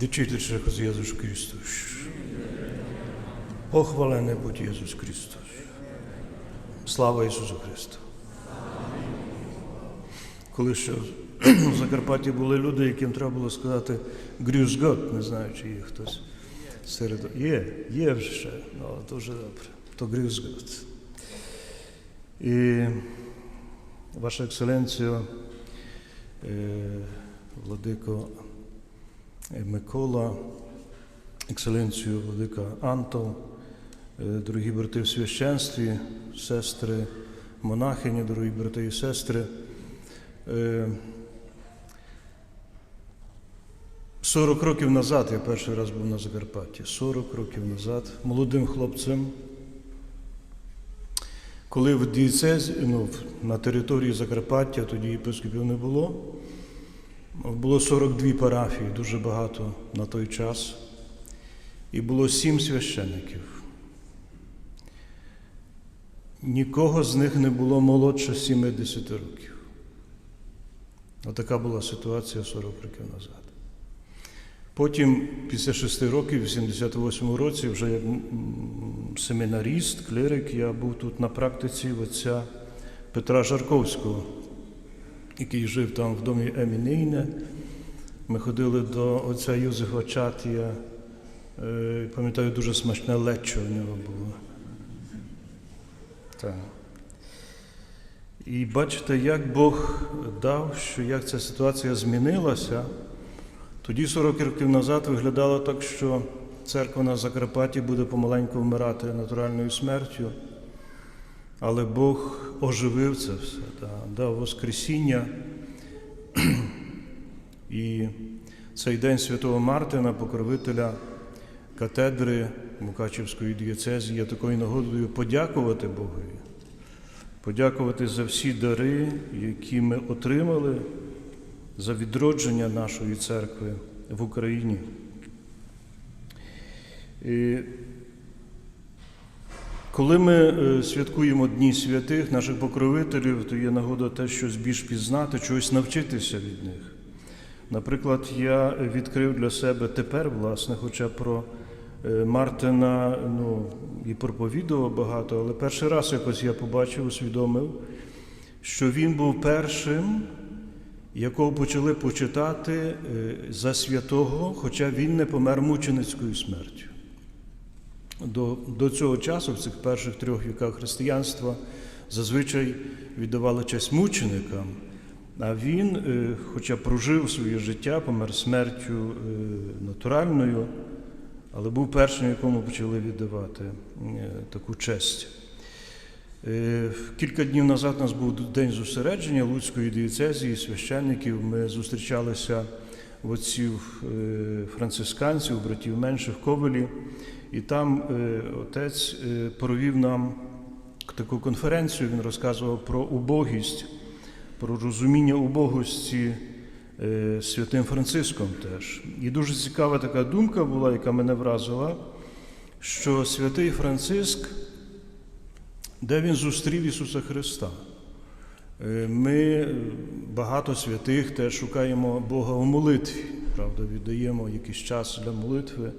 Дичитель з Єсус Христос. Похвалений будь Єсус Христос. Слава Ісусу Христу. Коли ще в Закарпатті були люди, яким треба було сказати Грюзгот, не знаю, чи є хтось серед. Є, є вже ще, ну, дуже добре. То Грюзгот. І Ваша Екселенція, е, Владико Микола, Екселенцію Владика Антон, е, дорогі брати в священстві, сестри, монахині, дорогі брати і сестри. Е, 40 років назад я перший раз був на Закарпатті. 40 років назад, молодим хлопцем. Коли в дієцезі, ну, на території Закарпаття, тоді єпископів не було, було 42 парафії, дуже багато на той час. І було сім священиків. Нікого з них не було молодше 70 років. Отака була ситуація 40 років назад. Потім, після шести років, в 78-му році, вже як семінаріст, клерик, я був тут на практиці отця Петра Жарковського, який жив там в домі Емінейне. Ми ходили до отця Юзефа Чатія. Е, Пам'ятаю, дуже смачне лечо в нього було. Так. І бачите, як Бог дав, що як ця ситуація змінилася. Тоді 40 років назад виглядало так, що церква на Закарпатті буде помаленьку вмирати натуральною смертю. Але Бог оживив це все, да, дав Воскресіння. І цей день Святого Мартина, покровителя катедри Мукачівської дієцезії, є такою нагодою подякувати Богові, подякувати за всі дари, які ми отримали за відродження нашої церкви в Україні. І коли ми е, святкуємо Дні святих, наших покровителів, то є нагода те, щось більш пізнати, чогось навчитися від них. Наприклад, я відкрив для себе тепер, власне, хоча про е, Мартина ну, і проповідував багато, але перший раз якось я побачив, усвідомив, що він був першим, якого почали почитати е, за святого, хоча він не помер мученицькою смертю. До, до цього часу, в цих перших трьох віках християнства, зазвичай віддавали честь мученикам, а він, е, хоча прожив своє життя, помер смертю е, натуральною, але був першим, якому почали віддавати е, таку честь. Кілька днів назад у нас був день зосередження Луцької дієцезії, священників. Ми зустрічалися отців е, францисканців, братів менших Ковелі, і там е, отець е, провів нам таку конференцію. Він розказував про убогість, про розуміння убогості святим Франциском теж. І дуже цікава така думка була, яка мене вразила, що святий Франциск де він зустрів Ісуса Христа. Е, Ми багато святих теж шукаємо Бога у молитві, правда, віддаємо якийсь час для молитви,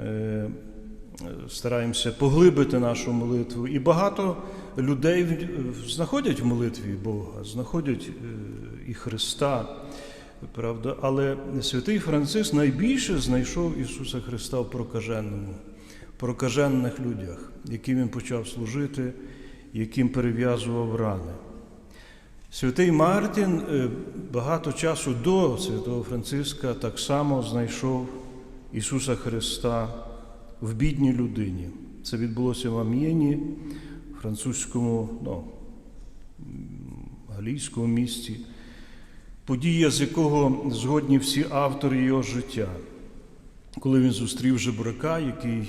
е, стараємося поглибити нашу молитву. І багато людей знаходять в молитві Бога, знаходять е, і Христа. Правда, але святий Франциск найбільше знайшов Ісуса Христа в прокаженому, прокажених людях, яким він почав служити, яким перев'язував рани. Святий Мартін е, багато часу до святого Франциска так само знайшов Ісуса Христа в бідній людині. Це відбулося в Ам'єні, французькому, ну, галійському місті, подія, з якого згодні всі автори його життя. Коли він зустрів жебрака, який е,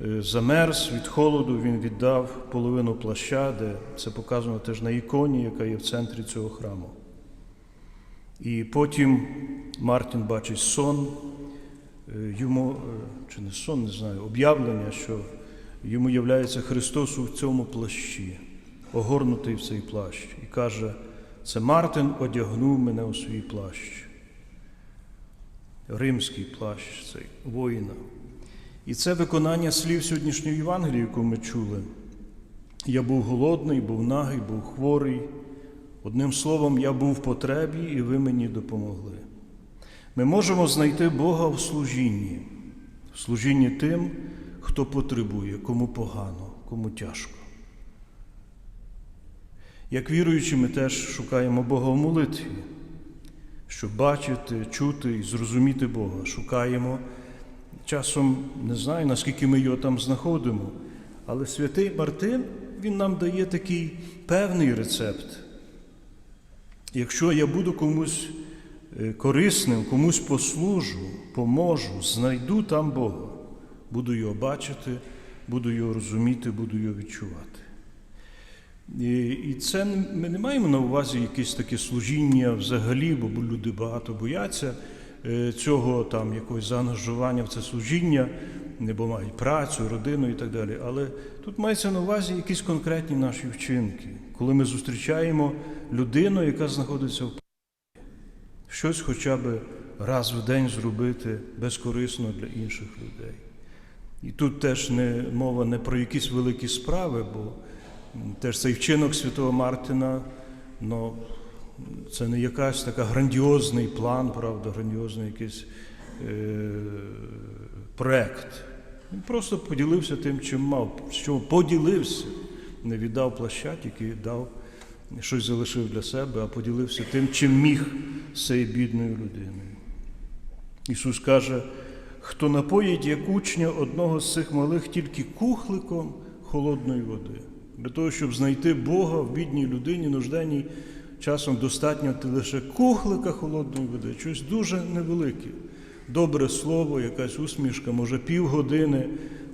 замерз від холоду, він віддав половину плаща, де це показано теж на іконі, яка є в центрі цього храму. І потім Мартін бачить сон, е, йому, е, чи не сон, не знаю, об'явлення, що йому являється Христос у цьому плащі, огорнутий в цей плащ, і каже, це Мартин одягнув мене у свій плащ. римський плащ цей воїна. І це виконання слів сьогоднішньої Євангелії, яку ми чули. Я був голодний, був нагий, був хворий. Одним словом, я був в потребі, і ви мені допомогли. Ми можемо знайти Бога в служінні, в служінні тим, хто потребує, кому погано, кому тяжко. Як віруючі, ми теж шукаємо Бога в молитві, щоб бачити, чути і зрозуміти Бога. Шукаємо часом не знаю, наскільки ми його там знаходимо, але святий Мартин він нам дає такий певний рецепт. Якщо я буду комусь е, корисним, комусь послужу, поможу, знайду там Бога, буду його бачити, буду його розуміти, буду його відчувати. І, це ми не маємо на увазі якесь таке служіння взагалі, бо люди багато бояться цього там якогось заангажування в це служіння, бо мають працю, родину і так далі. Але тут мається на увазі якісь конкретні наші вчинки, коли ми зустрічаємо людину, яка знаходиться в щось хоча б раз в день зробити безкорисно для інших людей. І тут теж не мова не про якісь великі справи, бо теж цей вчинок святого Мартина, ну, це не якась така грандіозний план, правда, грандіозний якийсь е- проект. Він просто поділився тим, чим мав, що поділився, не віддав плаща, тільки дав, щось залишив для себе, а поділився тим, чим міг цією бідною людиною. Ісус каже, хто напоїть як учня одного з цих малих тільки кухликом холодної води. Для того, щоб знайти Бога в бідній людині, нужденній, часом достатньо лише кухлика холодної води, щось дуже невелике. Добре слово, якась усмішка, може півгодини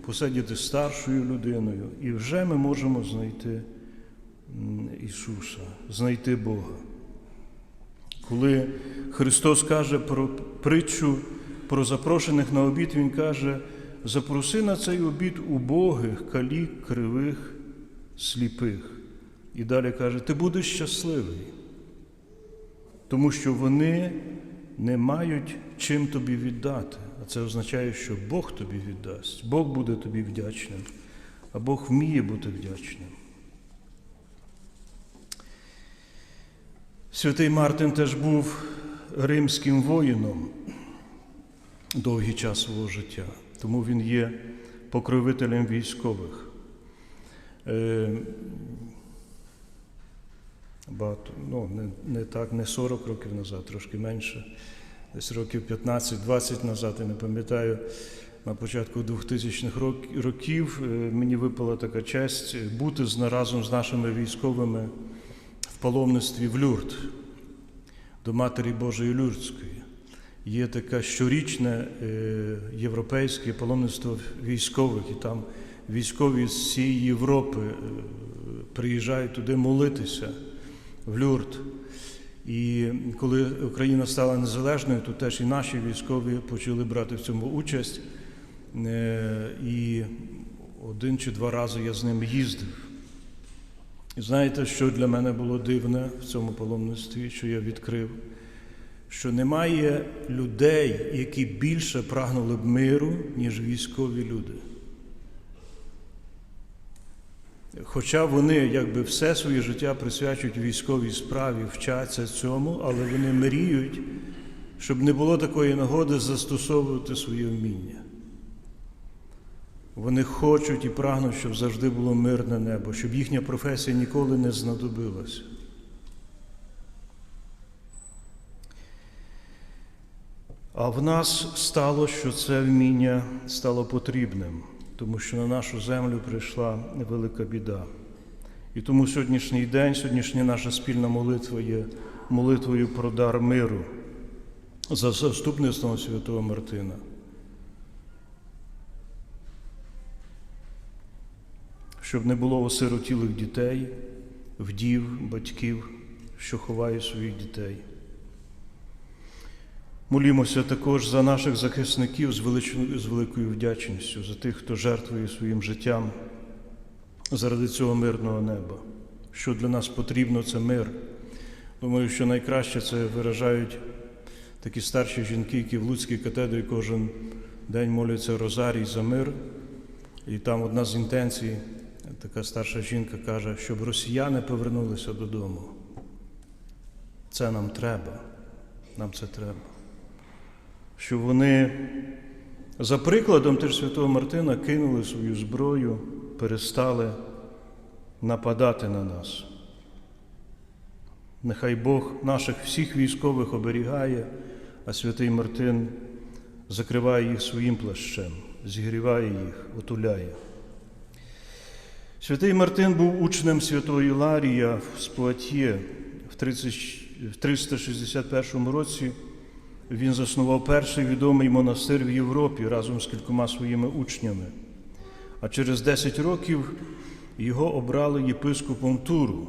посидіти старшою людиною, і вже ми можемо знайти Ісуса, знайти Бога. Коли Христос каже про притчу про запрошених на обід, Він каже: запроси на цей обід убогих, калік, кривих, сліпих. І далі каже, ти будеш щасливий, тому що вони не мають чим тобі віддати. А це означає, що Бог тобі віддасть, Бог буде тобі вдячним, а Бог вміє бути вдячним. Святий Мартин теж був римським воїном довгий час свого життя, тому він є покровителем військових. Е, Багато, ну, не, не так, не 40 років назад, трошки менше, десь років 15-20 назад, я не пам'ятаю, на початку 2000-х рок- років е, мені випала така честь бути з, разом з нашими військовими в паломництві в Люрд до Матері Божої Люрдської. Є таке щорічне е, європейське паломництво військових, і там військові з всієї Європи е, приїжджають туди молитися в Люрд. І коли Україна стала незалежною, то теж і наші військові почали брати в цьому участь. Е, І один чи два рази я з ними їздив. І знаєте, що для мене було дивне в цьому паломництві, що я відкрив? Що немає людей, які більше прагнули б миру, ніж військові люди. Хоча вони якби все своє життя присвячують військовій справі, вчаться цьому, але вони мріють, щоб не було такої нагоди застосовувати своє вміння. Вони хочуть і прагнуть, щоб завжди було мирне небо, щоб їхня професія ніколи не знадобилася. А в нас стало, що це вміння стало потрібним, тому що на нашу землю прийшла велика біда. І тому сьогоднішній день, сьогоднішня наша спільна молитва є молитвою про дар миру за заступництвом святого Мартина. Щоб не було осиротілих дітей, вдів, батьків, що ховають своїх дітей. Молімося також за наших захисників з, величною, з великою вдячністю, за тих, хто жертвує своїм життям заради цього мирного неба. Що для нас потрібно, це мир. Думаю, що найкраще це виражають такі старші жінки, які в Луцькій катедрі кожен день моляться Розарій за мир. І там одна з інтенцій, така старша жінка каже, щоб росіяни повернулися додому. Це нам треба. Нам це треба. Щоб вони за прикладом теж святого Мартина кинули свою зброю, перестали нападати на нас. Нехай Бог наших всіх військових оберігає, а святий Мартин закриває їх своїм плащем, зігріває їх, отуляє. Святий Мартин був учнем з Пуатьє в 30 в 361 році. Він заснував перший відомий монастир в Європі разом з кількома своїми учнями. А через 10 років його обрали єпископом Туру.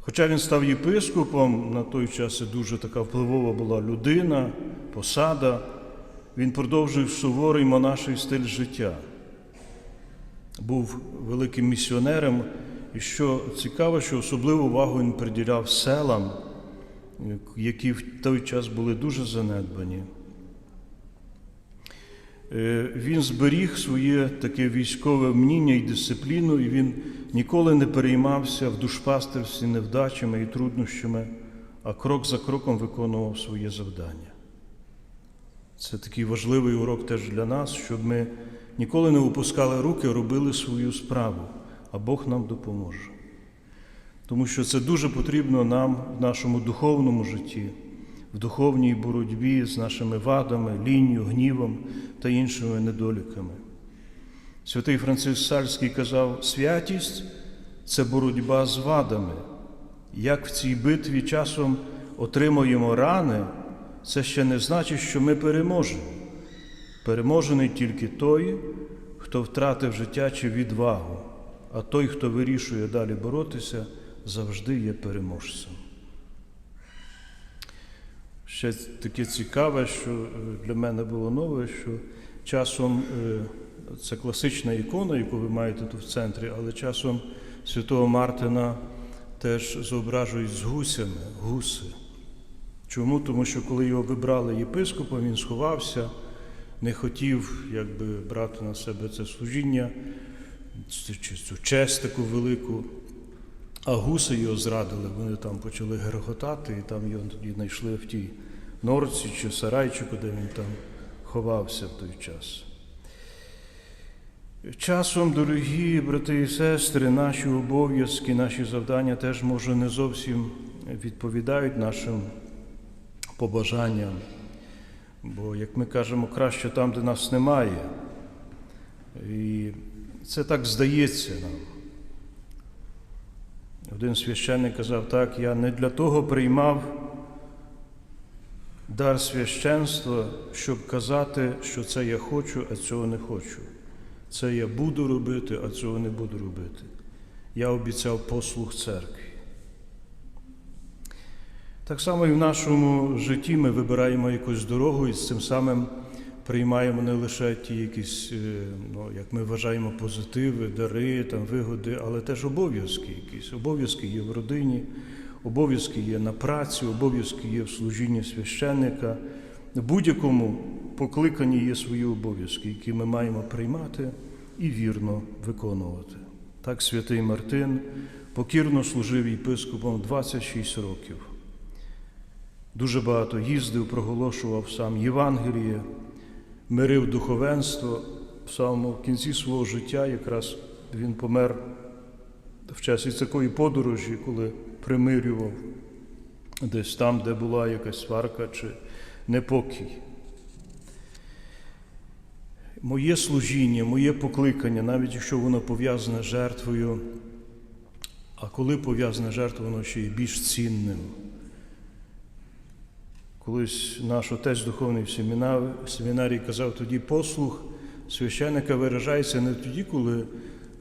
Хоча він став єпископом, на той час дуже така впливова була людина, посада, він продовжив суворий монаший стиль життя. Був великим місіонером, і що цікаво, що особливу увагу він приділяв селам, які в той час були дуже занедбані. Е, Він зберіг своє таке військове мніння і дисципліну, і він ніколи не переймався в душпастерстві невдачами і труднощами, а крок за кроком виконував своє завдання. Це такий важливий урок теж для нас, щоб ми ніколи не опускали руки, робили свою справу, а Бог нам допоможе. Тому що це дуже потрібно нам в нашому духовному житті, в духовній боротьбі з нашими вадами, лінію, гнівом та іншими недоліками. Святий Франциск Сальський казав, святість це боротьба з вадами. Як в цій битві часом отримуємо рани, це ще не значить, що ми переможемо. Переможений тільки той, хто втратив життя чи відвагу, а той, хто вирішує далі боротися, завжди є переможцем. Ще таке цікаве, що е, для мене було нове, що часом е, це класична ікона, яку ви маєте тут в центрі, але часом святого Мартина теж зображують з гусями, гуси. Чому? Тому що коли його вибрали єпископом, він сховався, не хотів якби, брати на себе це служіння, цю честь таку велику. А гуси його зрадили, вони там почали герготати, і там його тоді знайшли в тій норці чи сарайчику, де він там ховався в той час. Часом, дорогі брати і сестри, наші обов'язки, наші завдання теж, може, не зовсім відповідають нашим побажанням. Бо, як ми кажемо, краще там, де нас немає. І це так здається нам. Один священник казав так, я не для того приймав дар священства, щоб казати, що це я хочу, а цього не хочу. Це я буду робити, а цього не буду робити. Я обіцяв послуг церкві. Так само і в нашому житті ми вибираємо якусь дорогу і з цим самим приймаємо не лише ті якісь, е, ну, як ми вважаємо, позитиви, дари, там, вигоди, але теж обов'язки якісь. Обов'язки є в родині, обов'язки є на праці, обов'язки є в служінні священника. Будь-якому покликанні є свої обов'язки, які ми маємо приймати і вірно виконувати. Так святий Мартин покірно служив єпископом 26 років. Дуже багато їздив, проголошував сам Євангеліє, мирив духовенство. В самому кінці свого життя якраз він помер в часі такої подорожі, коли примирював десь там, де була якась сварка чи непокій. Моє служіння, моє покликання, навіть якщо воно пов'язане з жертвою, а коли пов'язане жертвою, воно ще є більш цінним. Колись наш отець духовний в семінарії казав, тоді послуг священника виражається не тоді, коли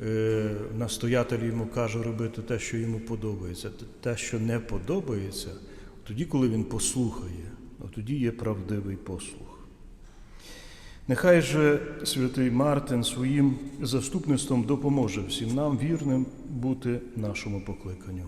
е, настоятель йому каже робити те, що йому подобається, те, що не подобається, тоді, коли він послухає, тоді є правдивий послух. Нехай же святий Мартин своїм заступництвом допоможе всім нам вірним бути нашому покликанню.